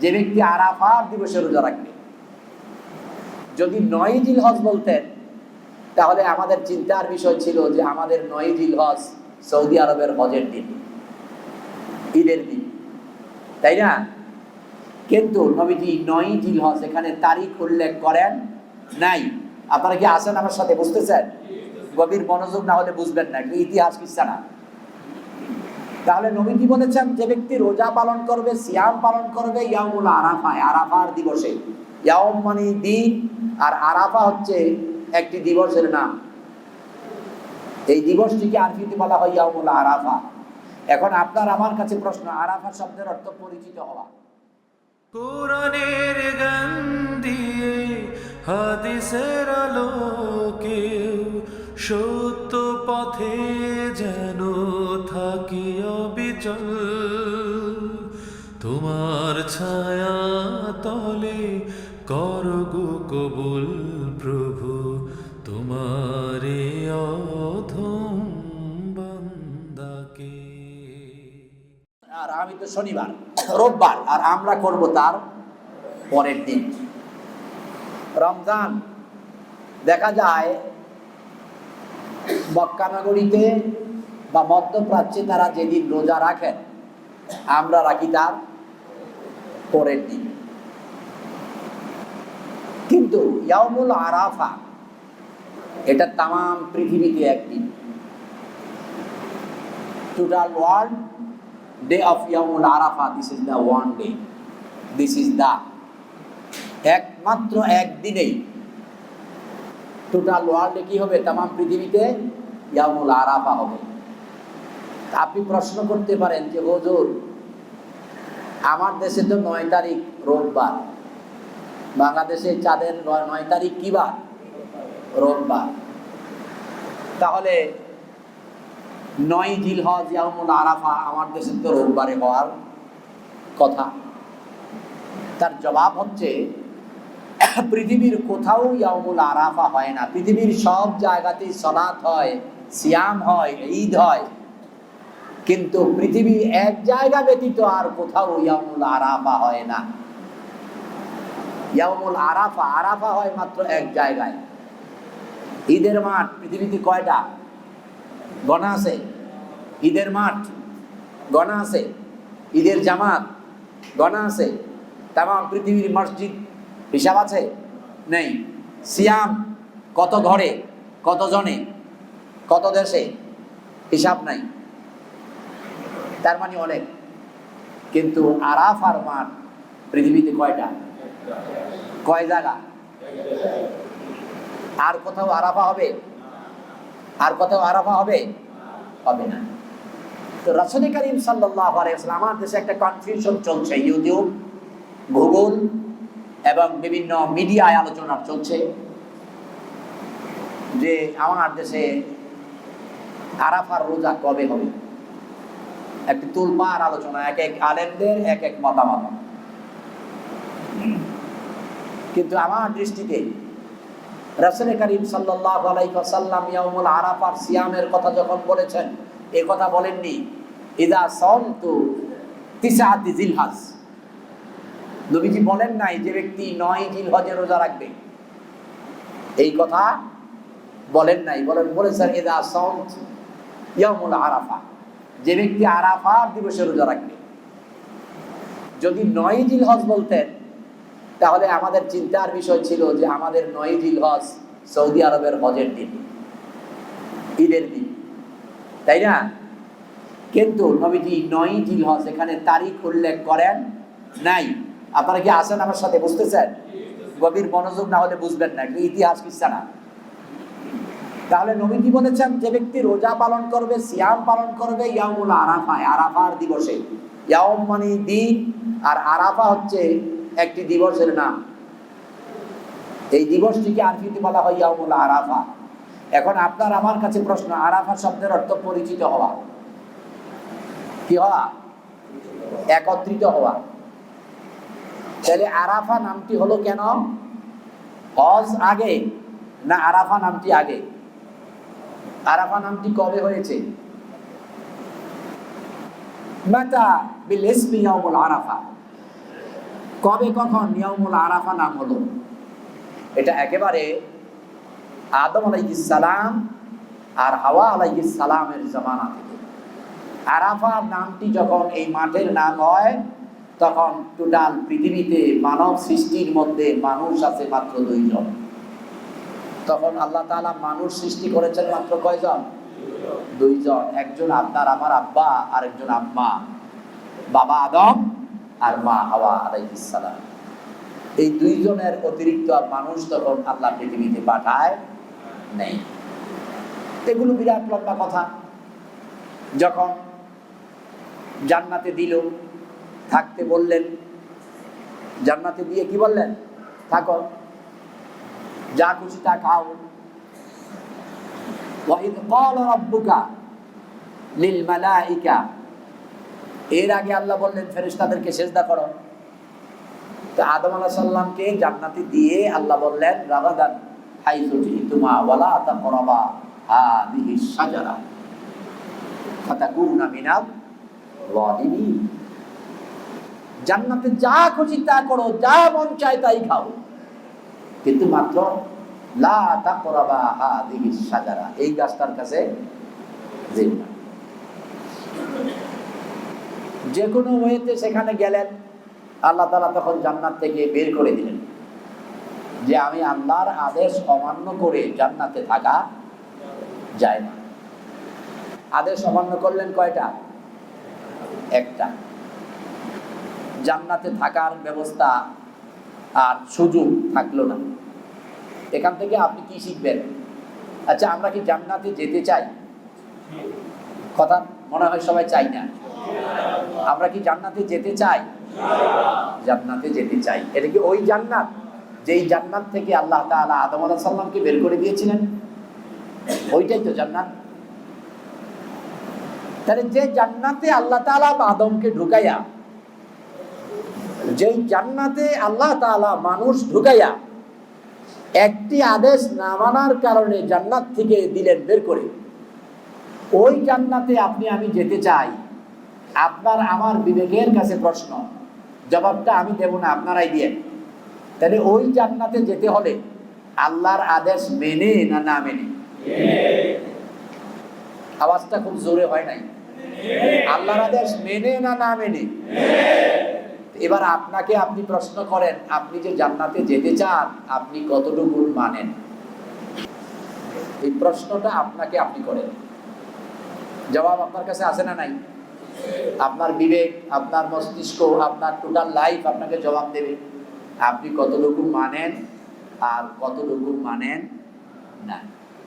যে ব্যক্তি আরাফার দিবসে রোজা রাখবে। যদি নয় জিল হজ বলতেন, তাহলে আমাদের চিন্তার বিষয় ছিল যে আমাদের নয় জিল হজ সৌদি আরবের হজের দিন, ঈদের দিন। তাই না? কিন্তু নবীজি নয় জিল হজ এখানে তারিখ উল্লেখ করেন নাই। আপনারা কি আসেন আমার সাথে, বুঝতেছেন? গভীর মনোযোগ না হলে বুঝবেন না ইতিহাস কিসা না। তাহলে নবীজি বলেছেন? যে ব্যক্তি রোজা পালন করবে, সিয়াম পালন করবে ইয়ামুল আরাফায় আরাফার দিবসে। ইয়াম মানে দিন, আর আরাফা হচ্ছে একটি দিবসের নাম। এই দিবসটিকে আরবিতে বলা হয় ইয়ামুল আরাফা। এখন আপনার আমার কাছে প্রশ্ন, আরাফা শব্দের অর্থ পরিচিত হওয়া। কোরআনের গান দিয়ে হাদিসের আলোকে সত্য পথে ছায়া তলে করগু কবুল প্রভু, তোমারে অধম বান্দাকে। আর আমি তো শনিবার, রোববার, আর আমরা করব তার পরের দিন। রমজান, দেখা যায় মক্কানগরীতে বা মধ্যপ্রাচ্যে তারা যেদিন রোজা রাখেন, আমরা রাখি তার পরের দিন কিন্তু ইয়ামুল আরাফা, এটা তাম পৃথিবীতে একদিন। টোটাল ওয়ার্ল্ড ডে অফ ইয়ামুল Arafah this is the one day this is the একমাত্র একদিনেই। টোটাল ওয়ার্ল্ডে কি হবে? তাম পৃথিবীতে ইয়ামুল আরাফা হবে। আপনি প্রশ্ন করতে পারেন যে, হজুর আমার দেশে তো নয় তারিখ রোববার। বাংলাদেশে চাঁদের নয়- তারিখ কি বার? রোববার। তাহলে নয় জিল হজ ইয়ামুল আরাফা আমার দেশে তো রোববারে হওয়ার কথা। তার জবাব হচ্ছে, পৃথিবীর কোথাও ইয়ামুল আরাফা হয় না। পৃথিবীর সব জায়গাতেই সলাৎ হয়, সিয়াম হয়, ঈদ হয়। কিন্তু পৃথিবীর এক জায়গা ব্যতীত আর কোথাও ইয়ামুল আরাফা হয় না। ইয়ামুল আরাফা আরাফা হয় মাত্র এক জায়গায়। ঈদের মাঠ পৃথিবীতে কয়টা? গণা আছে। ঈদের মাঠ, গণা আছে। ঈদের জামাত, গণা আছে। তাম পৃথিবীর মসজিদ হিসাব আছে? নেই। সিয়াম কত ঘরে, কত জনে, কত দেশে? হিসাব নাই। তার মানে অনেক। কিন্তু আরাফার মাঠ পৃথিবীতে কয়টা? কয় জায়গা? আর কোথাও আরাফা হবে? আর কোথাও আরাফা হবে? হবে না। তো রাসুল করিম সাল্লাহ আলাইসালাম আমার দেশে একটা কনফিউশন চলছে, ইউটিউব ভূগোল এবং বিভিন্ন মিডিয়ায় আলোচনা চলছে যে আমার দেশে আরাফার রোজা কবে হবে? একটি তুলপার আলোচনা, এক এক আলেমদের এক এক মতামত। কিন্তু আমার দৃষ্টিতে রাসুল করিম সাল্লাহ আলাইসাল্লাম ইয়ামুল আরাফার সিয়ামের কথা যখন বলেছেন, এ কথা বলেননি, ইদা সন্তু তিসাতি জিলহাজ। নবীজি বলেন নাই যে ব্যক্তি নয় জিলহজে রোজা রাখবে। এই কথা বলেন নাই, বলেন, বলেছেন, ইদা সন্ত ইয়ামুল আরাফা। যে ব্যক্তি আরাফার দিবসে রোজা রাখবে। যদি নয় জিলহজ বলতেন, তাহলে আমাদের চিন্তার বিষয় ছিল যে আমাদের নয় জিল হজ সৌদি আরবের হজের দিন, ঈদের দিন। তাই না? কিন্তু নবীজি নয় জিল হজ এখানে তারিখ উল্লেখ করেন নাই। আপনারা কি আসেন আমার সাথে? বুঝতেছেন? গভীর মনোযোগ না হলে বুঝবেন না ইতিহাস কিসা না। তাহলে নবীজি বলেছেন? যে ব্যক্তি রোজা পালন করবে, সিয়াম পালন করবে ইয়ামুল আরাফায় আরাফার দিবসে। ইয়াম মানে দিন, আর আরাফা হচ্ছে একটি দিবসের নাম। এই দিবসটিকে আরবিতে বলা হয় ইয়ামুল আরাফা। এখন আপনার আমার কাছে প্রশ্ন, আরাফা শব্দের অর্থ পরিচিত হওয়া। কি হওয়া? একত্রিত হওয়া। তাহলে আরাফা নামটি হলো কেন? হজ আগে না আরাফা নামটি আগে? আরাফা নামটি কবে হয়েছে? মাতা বিল ইসমি ইয়াউমুল আরাফা। কবে, কখন নিয়মুল আরাফা নাম হলো? এটা একেবারে আদম আলাইহিস সালাম আর হাওয়া আলাইহিস সালামের জামানা থেকে। আরাফা নামটি যখন এই মাঠের নাম হয়, তখন টোটাল পৃথিবীতে মানব সৃষ্টির মধ্যে মানুষ আছে মাত্র দুইজন। তখন আল্লাহ তাআলা মানুষ সৃষ্টি করেছেন মাত্র কয়জন? দুইজন। একজন আপনার, আমার আব্বা আর একজন আম্মা। বাবা আদম আর মা হাওয়া আলাইহিস সালাম। এই দুইজনের অতিরিক্ত মানুষ তখন আল্লাহ পৃথিবীতে পাঠায় নেই। এগুলো বিরাট লম্বা কথা। যখন জান্নাতে দিল, থাকতে বললেন। জান্নাতে দিয়ে কি বললেন? থাকো। যা খুশি তা খাও। এর আগে আল্লাহ বললেন ফেরিস্তাদেরকে চেষ্টা করো। তো আদম আলাহ সাল্লামকে দিয়ে আল্লাহ বললেন, রাগাদান সাজারা জান্নাতে যা খুশি তা করো, যা মন চায় তাই খাও। কিন্তু মাত্র, লা শাজারা এই গাছটার কাছে যে কোনো ওয়েতে সেখানে গেলেন, আল্লাহ তালা তখন জান্নাত থেকে বের করে দিলেন। যে আমি আল্লাহর আদেশ অমান্য করে জান্নাতে থাকা যায় না। আদেশ অমান্য করলেন কয়টা? একটা। জান্নাতে থাকার ব্যবস্থা আর সুযোগ থাকল না। এখান থেকে আপনি কি শিখবেন? আচ্ছা আমরা কি জান্নাতে যেতে চাই? কথা মনে হয় সবাই চাই না। আমরা কি জান্নাতে যেতে চাই? জান্নাতে যেতে চাই। এটা কি ওই জান্নাত যেই জান্নাত থেকে আল্লাহ তাআলা আদম আলাইহিস সালামকে বের করে দিয়েছিলেন? ওইটাই তো জান্নাত। তাহলে যে জান্নাতে আল্লাহ তাআলা আদমকে ঢুকাইয়া, যেই জান্নাতে আল্লাহ তাআলা মানুষ ঢুকাইয়া একটি আদেশ না মানার কারণে জান্নাত থেকে দিলেন বের করে। ওই জান্নাতে আপনি, আমি যেতে চাই। আপনার আমার বিবেকের কাছে প্রশ্ন। জবাবটা আমি দেব না, আপনারাই দিয়ে তাহলে ওই জান্নাতে যেতে হলে আল্লাহর আদেশ মেনে না না মেনে? আওয়াজটা খুব জোরে হয় নাই? আল্লাহর আদেশ মেনে না না মেনে? এবার আপনাকে আপনি প্রশ্ন করেন, আপনি যে জান্নাতে যেতে চান, আপনি কতটুকু মানেন? এই প্রশ্নটা আপনাকে আপনি করেন। জবাব আপনার কাছে আসে না নাই? আপনার বিবেক, আপনার মস্তিষ্ক, আপনার টোটাল লাইফ আপনাকে জবাব দেবে। আপনি কতটুকু মানেন আর কতটুকু মানেন না।